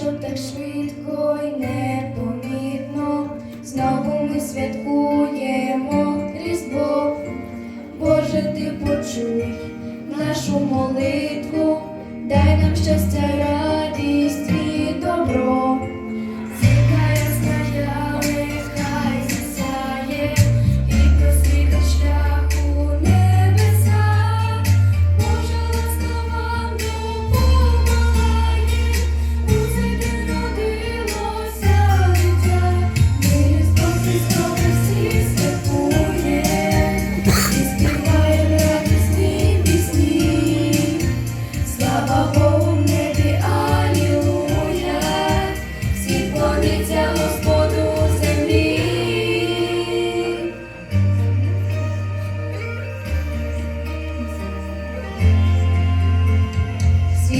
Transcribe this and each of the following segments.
Що так швидко й непомітно, знову ми святкуємо різдво, Боже, ти почуй нашу молитву, дай нам щастя радість.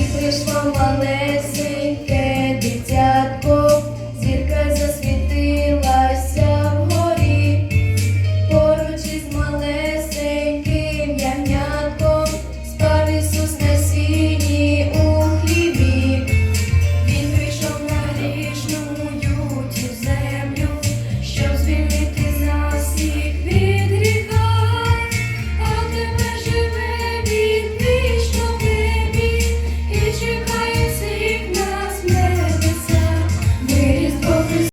ти прийшло малесеньке дитятко.